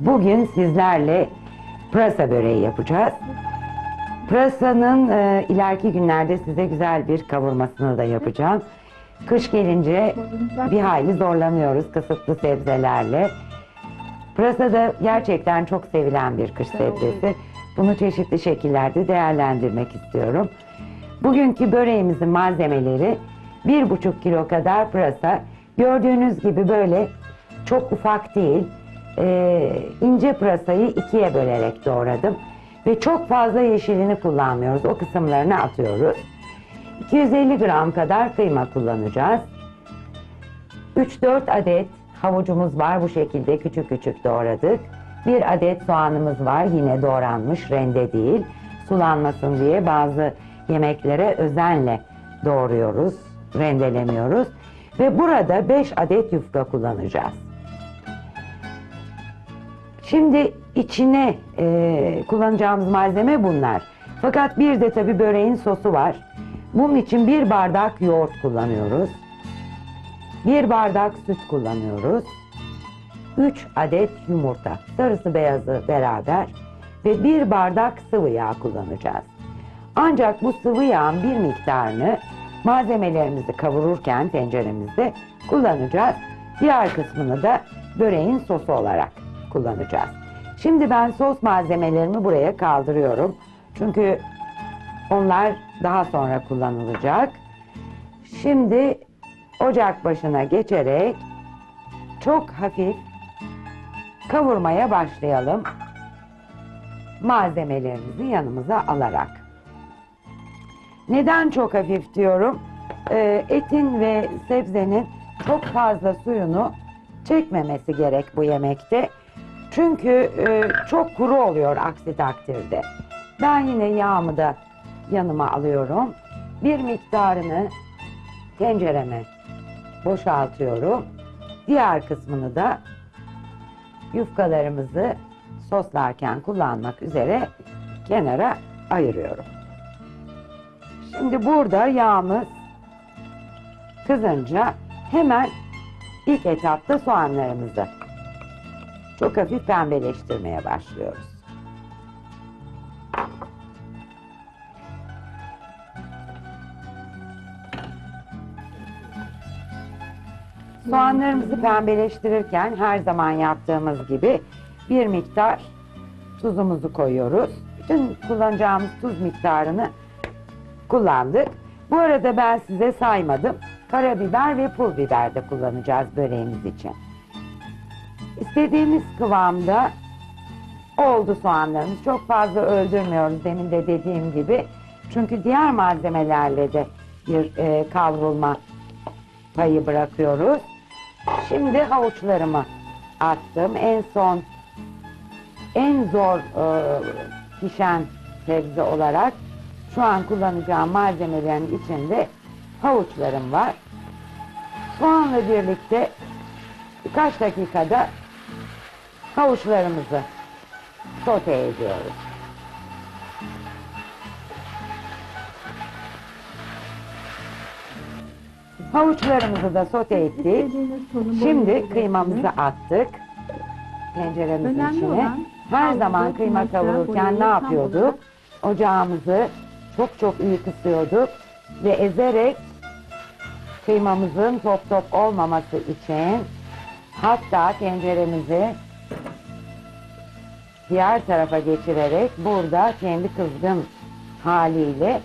Bugün sizlerle pırasa böreği yapacağız. Pırasanın e, ileriki günlerde size güzel bir kavurmasını da yapacağım. Kış gelince bir hayli zorlanıyoruz kısıtlı sebzelerle. Pırasa da gerçekten çok sevilen bir kış sebzesi. Bunu çeşitli şekillerde değerlendirmek istiyorum. Bugünkü böreğimizin malzemeleri bir buçuk kilo kadar pırasa. Gördüğünüz gibi böyle çok ufak değil. Ee, ince pırasayı ikiye bölerek doğradım. Ve çok fazla yeşilini kullanmıyoruz. O kısımlarını atıyoruz. 250 gram kadar kıyma kullanacağız. 3-4 adet havucumuz var bu şekilde küçük küçük doğradık. Bir adet soğanımız var yine doğranmış rende değil. Sulanmasın diye bazı yemeklere özenle doğruyoruz, rendelemiyoruz. Ve burada 5 adet yufka kullanacağız. Şimdi içine e, kullanacağımız malzeme bunlar. Fakat bir de tabi böreğin sosu var. Bunun için bir bardak yoğurt kullanıyoruz. Bir bardak süt kullanıyoruz. 3 adet yumurta, sarısı beyazı beraber ve bir bardak sıvı yağ kullanacağız. Ancak bu sıvı yağın bir miktarını malzemelerimizi kavururken tenceremizde kullanacağız. Diğer kısmını da böreğin sosu olarak kullanacağız. Şimdi ben sos malzemelerimi buraya kaldırıyorum. Çünkü onlar daha sonra kullanılacak. Şimdi ocak başına geçerek çok hafif kavurmaya başlayalım. Malzemelerimizi yanımıza alarak. Neden çok hafif diyorum? Ee, etin ve sebzenin çok fazla suyunu çekmemesi gerek bu yemekte. Çünkü e, çok kuru oluyor aksi takdirde. Ben yine yağımı da yanıma alıyorum. Bir miktarını tencereme boşaltıyorum. Diğer kısmını da yufkalarımızı soslarken kullanmak üzere kenara ayırıyorum. Şimdi burada yağımız kızınca hemen ilk etapta soğanlarımızı çok hafif pembeleştirmeye başlıyoruz. Soğanlarımızı pembeleştirirken her zaman yaptığımız gibi bir miktar tuzumuzu koyuyoruz. Bütün kullanacağımız tuz miktarını kullandık. Bu arada ben size saymadım. Karabiber ve pul biber de kullanacağız böreğimiz için. İstediğimiz kıvamda oldu soğanlarımız. Çok fazla öldürmüyoruz demin de dediğim gibi. Çünkü diğer malzemelerle de bir e, kavrulma payı bırakıyoruz. Şimdi havuçlarımı attım. En son en zor e, pişen sebze olarak şu an kullanacağım malzemelerin içinde havuçlarım var. Soğanla birlikte birkaç dakikada havuçlarımızı sote ediyoruz. Havuçlarımızı da sote ettik. Şimdi kıymamızı attık tenceremizin Önemli içine. Her zaman kıyma kavururken ne yapıyorduk? Ocağımızı çok çok iyi kısıyorduk ve ezerek kıymamızın top top olmaması için hatta tenceremizi diğer tarafa geçirerek burada kendi kızgın haliyle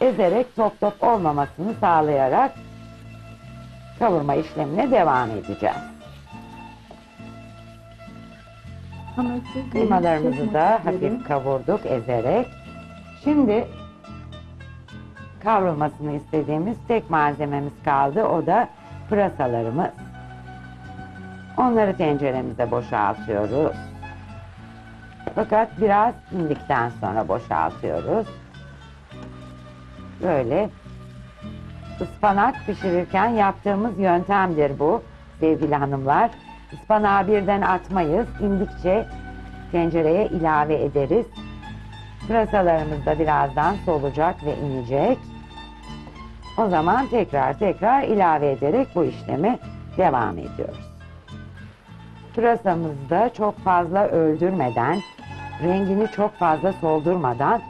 ezerek top top olmamasını sağlayarak kavurma işlemine devam edeceğiz. Kıymalarımızı da hafif kavurduk ezerek. Şimdi kavrulmasını istediğimiz tek malzememiz kaldı. O da pırasalarımız. Onları tenceremize boşaltıyoruz. Fakat biraz indikten sonra boşaltıyoruz. Böyle ıspanak pişirirken yaptığımız yöntemdir bu sevgili hanımlar. Ispanağı birden atmayız. İndikçe tencereye ilave ederiz. Pırasalarımız da birazdan solacak ve inecek. O zaman tekrar tekrar ilave ederek bu işlemi devam ediyoruz. Pırasamızı da çok fazla öldürmeden, rengini çok fazla soldurmadan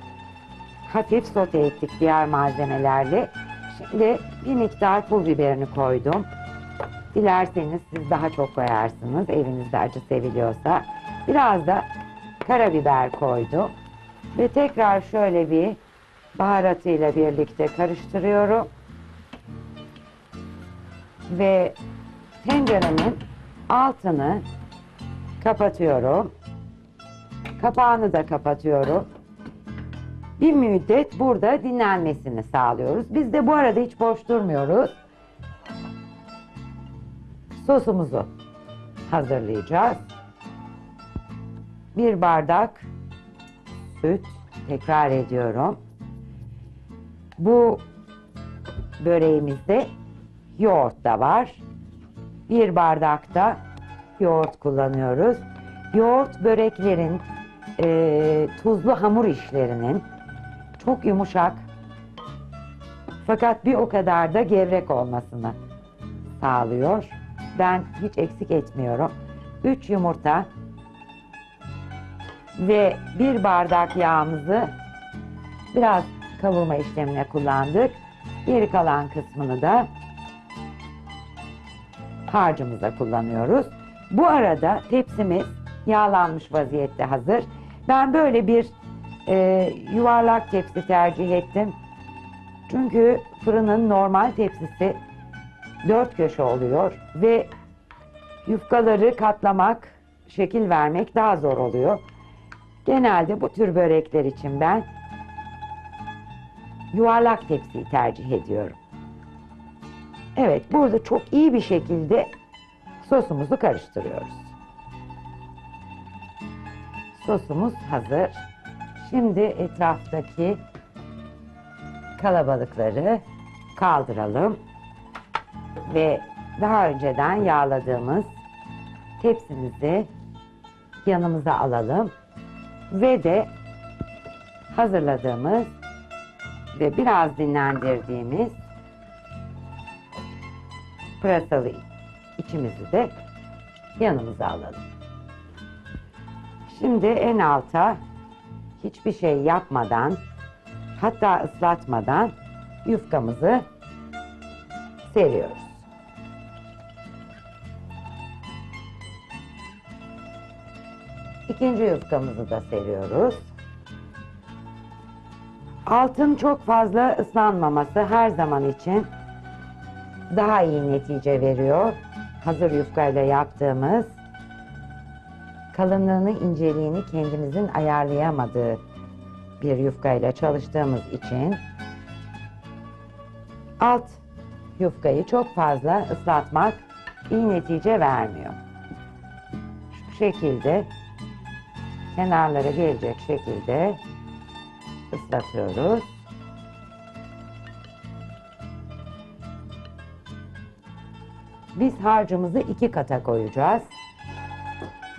hafif sote ettik diğer malzemelerle. Şimdi bir miktar pul biberini koydum. Dilerseniz siz daha çok koyarsınız evinizde acı seviliyorsa. Biraz da karabiber koydum. Ve tekrar şöyle bir baharatıyla birlikte karıştırıyorum. Ve tenceremin altını kapatıyorum. Kapağını da kapatıyorum. Bir müddet burada dinlenmesini sağlıyoruz. Biz de bu arada hiç boş durmuyoruz. Sosumuzu hazırlayacağız. Bir bardak süt, tekrar ediyorum. Bu böreğimizde yoğurt da var. Bir bardakta yoğurt kullanıyoruz. Yoğurt böreklerin, e, tuzlu hamur işlerinin çok yumuşak fakat bir o kadar da gevrek olmasını sağlıyor. Ben hiç eksik etmiyorum. 3 yumurta ve bir bardak yağımızı biraz kavurma işlemine kullandık. Geri kalan kısmını da harcımıza kullanıyoruz. Bu arada tepsimiz yağlanmış vaziyette hazır. Ben böyle bir e, yuvarlak tepsi tercih ettim. Çünkü fırının normal tepsisi dört köşe oluyor ve yufkaları katlamak, şekil vermek daha zor oluyor. Genelde bu tür börekler için ben yuvarlak tepsiyi tercih ediyorum. Evet, burada çok iyi bir şekilde sosumuzu karıştırıyoruz. Sosumuz hazır. Şimdi etraftaki kalabalıkları kaldıralım ve daha önceden yağladığımız tepsimizi yanımıza alalım ve de hazırladığımız ve biraz dinlendirdiğimiz pırasalı içimizi de yanımıza alalım. Şimdi en alta hiçbir şey yapmadan hatta ıslatmadan yufkamızı seriyoruz. İkinci yufkamızı da seriyoruz. Altın çok fazla ıslanmaması her zaman için daha iyi netice veriyor. Hazır yufkayla yaptığımız kalınlığını, inceliğini kendimizin ayarlayamadığı bir yufkayla çalıştığımız için alt yufkayı çok fazla ıslatmak iyi netice vermiyor. Şu şekilde kenarlara gelecek şekilde ıslatıyoruz. Biz harcımızı iki kata koyacağız.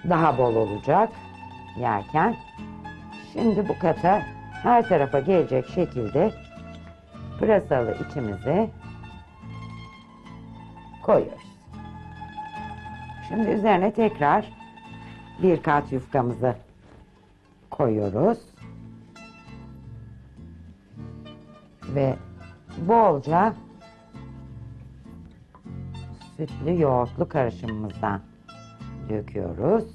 Daha bol olacak yerken. Şimdi bu kata her tarafa gelecek şekilde pırasalı içimizi koyuyoruz. Şimdi üzerine tekrar bir kat yufkamızı koyuyoruz. Ve bolca sütlü yoğurtlu karışımımızdan döküyoruz.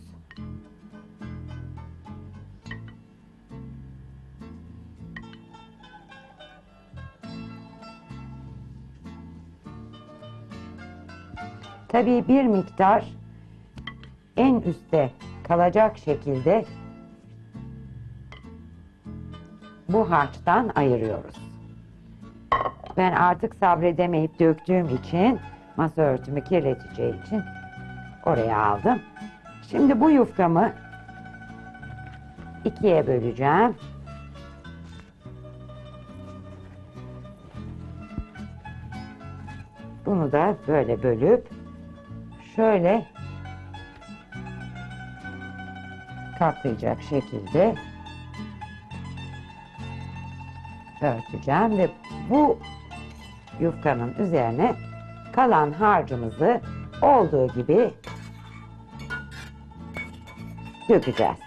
Tabii bir miktar en üstte kalacak şekilde bu harçtan ayırıyoruz. Ben artık sabredemeyip döktüğüm için masa örtümü kirleteceği için oraya aldım. Şimdi bu yufkamı ikiye böleceğim. Bunu da böyle bölüp şöyle katlayacak şekilde örteceğim ve bu yufkanın üzerine kalan harcımızı olduğu gibi dökeceğiz.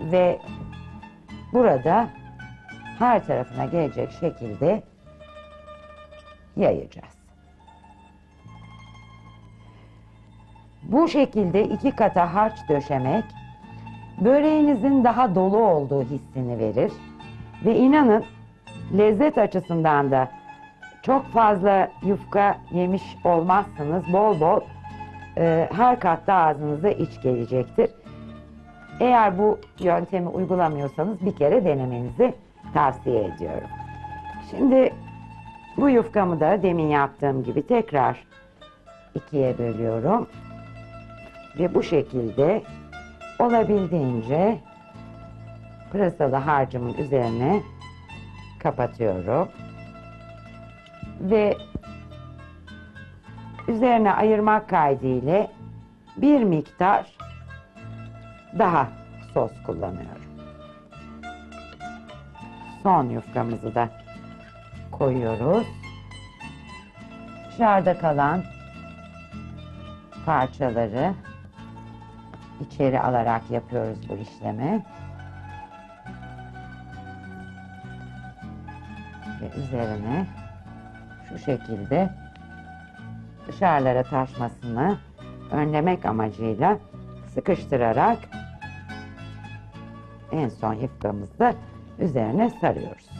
Ve burada her tarafına gelecek şekilde yayacağız. Bu şekilde iki kata harç döşemek böreğinizin daha dolu olduğu hissini verir. Ve inanın lezzet açısından da çok fazla yufka yemiş olmazsınız. Bol bol e, her katta ağzınıza iç gelecektir. Eğer bu yöntemi uygulamıyorsanız bir kere denemenizi tavsiye ediyorum. Şimdi bu yufkamı da demin yaptığım gibi tekrar ikiye bölüyorum. Ve bu şekilde olabildiğince pırasalı harcımın üzerine kapatıyorum. Ve üzerine ayırmak kaydıyla bir miktar daha sos kullanıyorum. Son yufkamızı da koyuyoruz. Dışarıda kalan parçaları içeri alarak yapıyoruz bu işlemi. Ve üzerine şu şekilde dışarılara taşmasını önlemek amacıyla sıkıştırarak en son yufkamızı üzerine sarıyoruz.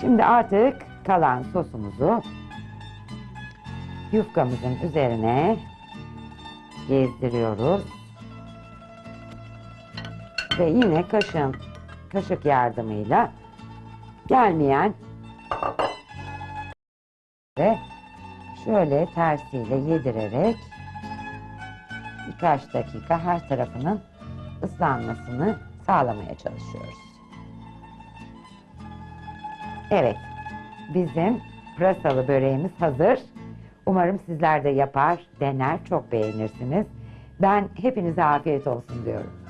Şimdi artık kalan sosumuzu yufkamızın üzerine gezdiriyoruz. Ve yine kaşın kaşık yardımıyla gelmeyen ve şöyle tersiyle yedirerek birkaç dakika her tarafının ıslanmasını sağlamaya çalışıyoruz. Evet, bizim pırasalı böreğimiz hazır. Umarım sizler de yapar, dener, çok beğenirsiniz. Ben hepinize afiyet olsun diyorum.